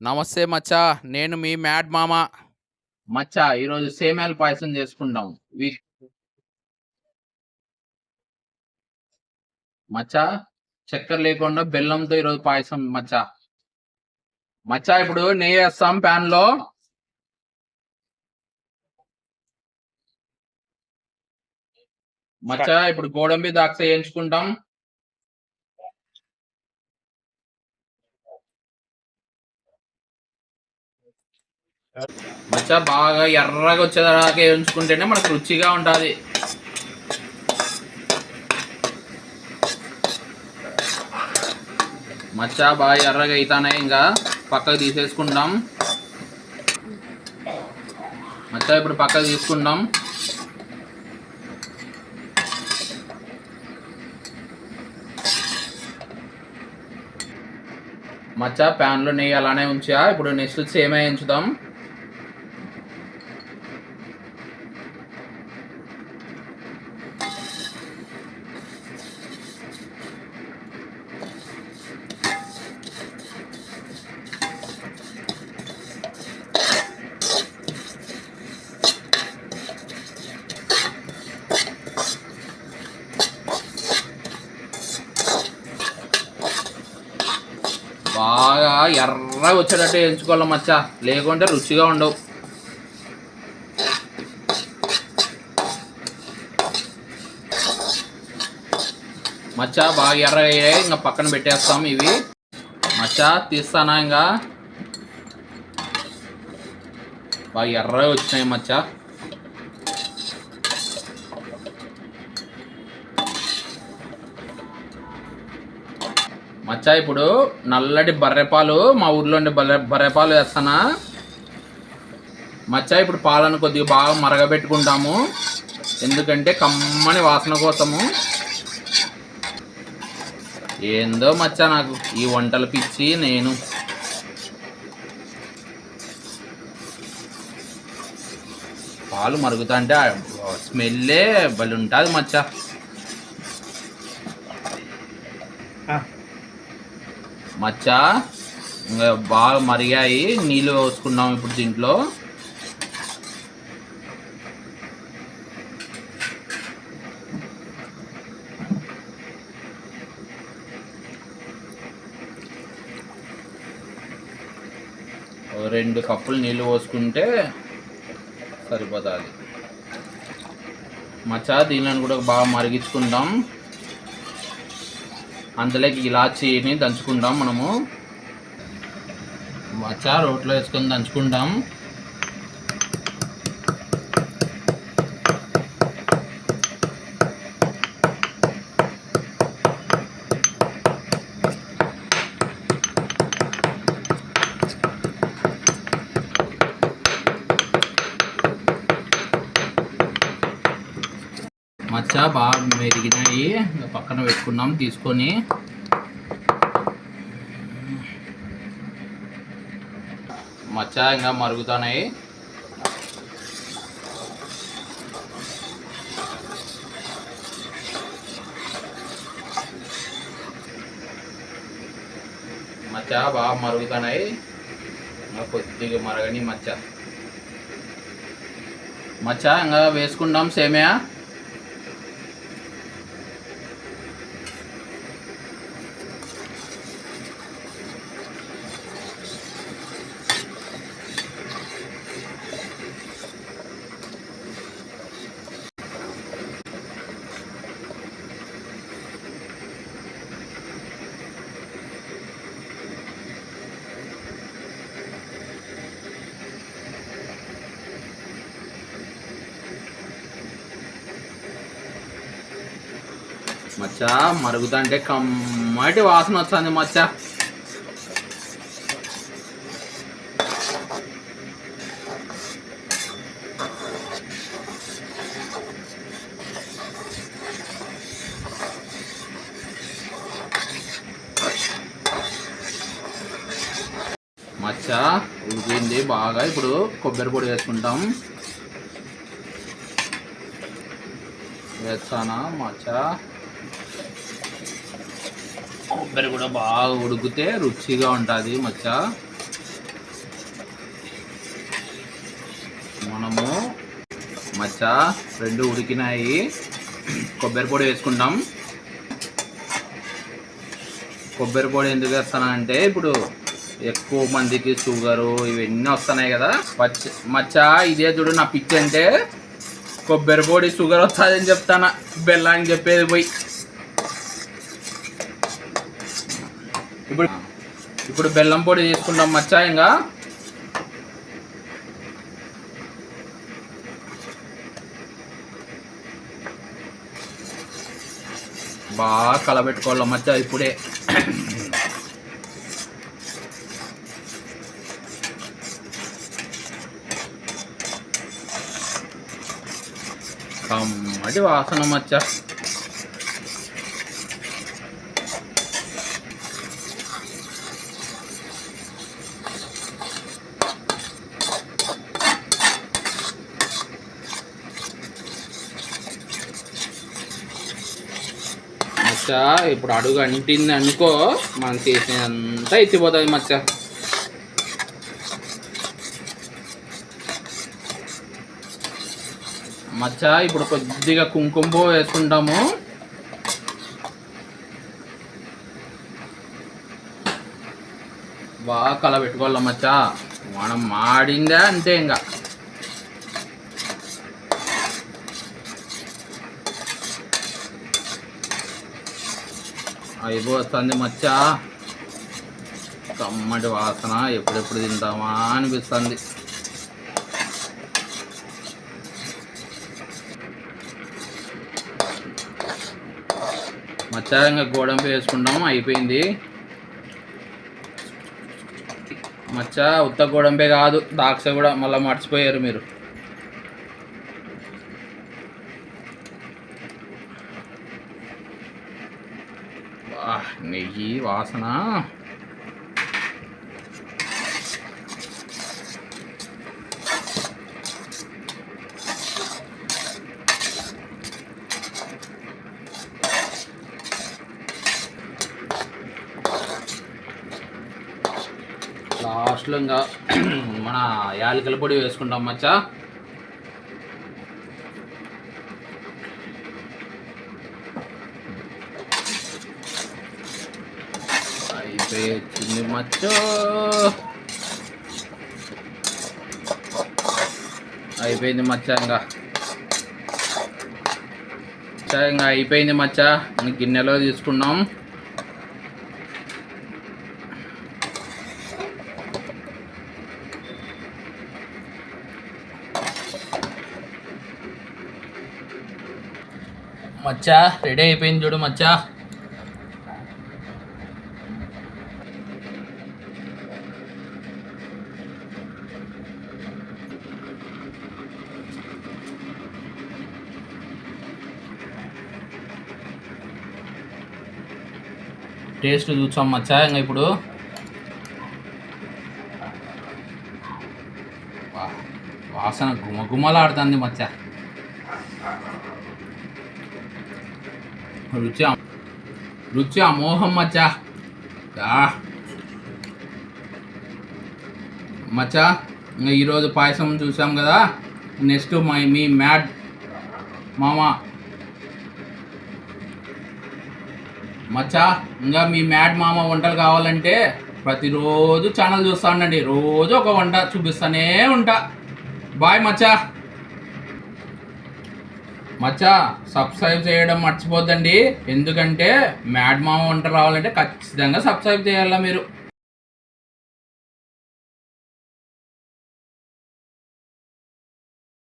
నమస్తే మచ్చా నేను మీ మ్యాడ్ మామ. మచ్చా ఈరోజు సేమ్యాల పాయసం చేసుకుంటాం మచ్చా చక్కెర లేకుండా బెల్లంతో ఈరోజు పాయసం మచ్చా. మచ్చా ఇప్పుడు నెయ్యి వేస్తాం ప్యాన్లో మచ్చా ఇప్పుడు గోడంబి ద్రాక్ష వేయించుకుంటాం. మచ్చా బాగా ఎర్రగా వచ్చేదాకా వేయించుకుంటేనే మనకు రుచిగా ఉంటుంది. మచ్చా బాగా ఎర్రగా అవుతానే ఇంకా పక్కకు తీసేసుకుంటాం మచ్చా ఇప్పుడు పక్కకు తీసుకుంటాం మచ్చా ప్యాన్లో నెయ్యి అలానే ఉంచా. ఇప్పుడు నెక్స్ట్ సేమే ఉంచుదాం బాగా ఎర్రగా వచ్చేటట్టు ఎంచుకోవాలి మచ్చ. లేకుంటే రుచిగా ఉండవు. మచ్చ బాగా ఎర్రగా అయ్యాయి. ఇంకా పక్కన పెట్టేస్తాం ఇవి. మచ్చ తీస్తానా ఇంకా? బాగా ఎర్రగా వచ్చినాయి మచ్చ. మచ్చా ఇప్పుడు నల్లటి బర్రెపాలు మా ఊర్లో ఉండే బర్రె బర్రెపాలు వేస్తానా? మచ్చా ఇప్పుడు పాలను కొద్దిగా బాగా మరగబెట్టుకుంటాము. ఎందుకంటే కమ్మని వాసన కోసము. ఏందో మచ్చా నాకు ఈ వంటలు పిచ్చి నేను. పాలు మరుగుతా అంటే స్మెల్లే బలి ఉంటుంది మచ్చా. మచ్చా? ఇంకా బాగా మరిగాయి. నీళ్ళు పోసుకున్నాం ఇప్పుడు దీంట్లో. రెండు కప్పులు నీళ్ళు పోసుకుంటే సరిపోతుంది. మచ్చా దీనిని కూడా బాగా మరిగించుకుందాం. అందులోకి ఇలాచీని దంచుకుంటాం మనము. మచ్చా రోట్లో వేసుకొని దంచుకుంటాం మచ్చా బాగా మెరిగినాయి. పక్కన పెట్టుకున్నాం తీసుకొని. మచ్చా ఇంకా మరుగుతున్నాయి. మచ్చా బాగా మరుగుతున్నాయి. కొద్దిగా మరగని మచ్చ. మచ్చ ఇంకా వేసుకుంటాం సేమియా. మచ్చా మరుగుతుంటే కమ్మటి వాసన వస్తుంది మచ్చా. మచ్చా ఉడికింది బాగా. ఇప్పుడు కొబ్బరి పొడి వేసుకుంటాం. వేస్తానా మచ్చా? కొబ్బరి కూడా బాగా ఉడికితే రుచిగా ఉంటుంది మచ్చ. మనము మచ్చ రెండు ఉడికినాయి. కొబ్బరి పొడి వేసుకుంటాం. కొబ్బరి పొడి ఎందుకు వేస్తానంటే ఇప్పుడు ఎక్కువ మందికి షుగరు ఇవన్నీ వస్తున్నాయి కదా. మచ్చ మచ్చ ఇదే చూడు నా పిచ్చి అంటే కొబ్బరి పొడి షుగర్ వస్తుందని చెప్తానా. బెల్లానికి చెప్పేది పోయి. ఇప్పుడు ఇప్పుడు బెల్లం పొడి తీసుకుంటాం మచ్చ ఇంకా. బాగా కలబెట్టుకోవాలి మచ్చ ఇప్పుడే. కమ్మటి వాసన మచ్చ. మచ్చ? ఇప్పుడు అడుగు అంటింది అనుకో మనం చేసినంతా ఎత్తిపోతుంది మచ్చ. మచ్చ ఇప్పుడు కొద్దిగా కుంకుమ పువ్వు వేసుకుంటాము. బాగా కలబెట్టుకోవాలి మచ్చ? మనం మాడిందే అంతే ఇంకా. అయిపోతుంది మచ్చ. కమ్మటి వాసన ఎప్పుడెప్పుడు తింటామా అనిపిస్తుంది. మచ్చ ఇంకా గోడంపి వేసుకుంటాం అయిపోయింది. మచ్చ ఉత్త గోడంపే కాదు దాక్ష కూడా మళ్ళీ మర్చిపోయారు మీరు. నెయ్యి వాసన లాస్ట్లో ఇంకా మన యాలకుల పొడి వేసుకుంటాం మచ్చా అయిపోయింది మచ్చో. అయిపోయింది మచ్చ ఇంకా. సరే ఇంకా అయిపోయింది మచ్చ. గిన్నెలో తీసుకున్నాం. మచ్చా రెడీ అయిపోయింది చూడు మచ్చా. టేస్ట్ చూసాం మచ్చా ఇంకా ఇప్పుడు. వాసన గుమగుమలాడుతుంది మచ్చా రుచి రుచి అమోహం మచ్చా మచ్చా ఇంకా ఈరోజు పాయసం చూసాం కదా. నెక్స్ట్ మై మీ మ్యాడ్ మామ మచ్చా ఇంకా మీ మ్యాడ్ మామ వంటలు కావాలంటే ప్రతిరోజు ఛానల్ చూస్తా ఉండండి. రోజు ఒక వంట చూపిస్తానే ఉంటా. బాయ్ మచ్చా. మచ్చా సబ్స్క్రైబ్ చేయడం మర్చిపోద్దండి. ఎందుకంటే మ్యాడ్ మామ వంట రావాలంటే ఖచ్చితంగా సబ్స్క్రైబ్ చేయాలా మీరు.